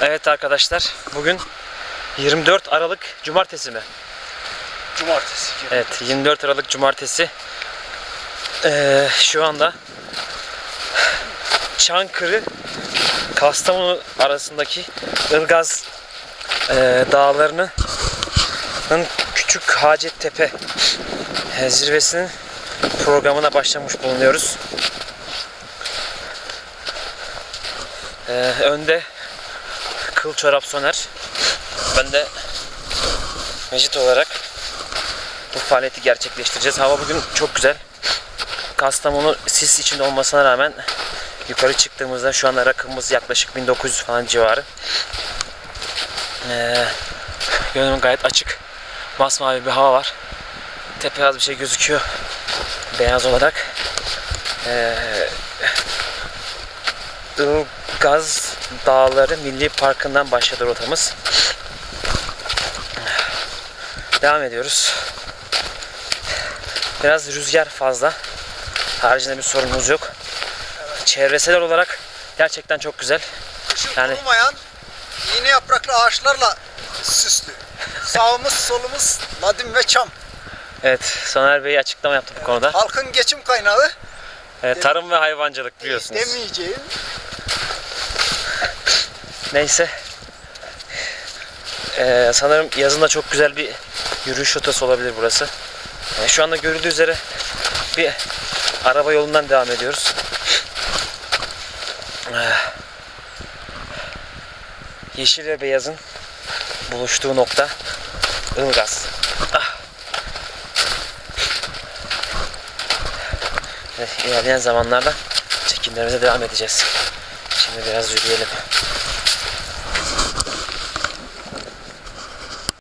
Evet arkadaşlar bugün 24 Aralık Cumartesi mi? Cumartesi. Evet 24 Aralık Cumartesi. Ee, şu anda Çankırı Kastamonu arasındaki Ilgaz e, dağlarının küçük Hacettepe e, zirvesinin programına başlamış bulunuyoruz. Ee, önde Kıl Çorap Soner. Ben de Mecit olarak bu faaliyeti gerçekleştireceğiz. Hava bugün çok güzel. Kastamonu sis içinde olmasına rağmen yukarı çıktığımızda şu anda rakımımız yaklaşık 1900 falan civarı. Ee, gönlüm gayet açık. Masmavi bir hava var. Tepe az bir şey gözüküyor. Beyaz olarak. Ee, Ilgaz Dağları Milli Parkı'ndan başladı rotamız. Devam ediyoruz. Biraz rüzgar fazla. Haricinde bir sorunumuz yok. Çevresel olarak gerçekten çok güzel. Kışın Yani- kurumayan iğne yapraklı ağaçlarla süslü. Sağımız solumuz nadim ve çam. Evet, Soner Bey açıklama yaptı bu konuda. Halkın geçim kaynağı Evet, tarım ve hayvancılık biliyorsunuz. demeyeceğim. Neyse. Ee, sanırım yazında çok güzel bir yürüyüş rotası olabilir burası. Ee, şu anda görüldüğü üzere bir araba yolundan devam ediyoruz. Ee, yeşil ve beyazın buluştuğu nokta Ilgaz. Ah. İlerleyen zamanlarda çekimlerimize devam edeceğiz. Şimdi biraz yürüyelim.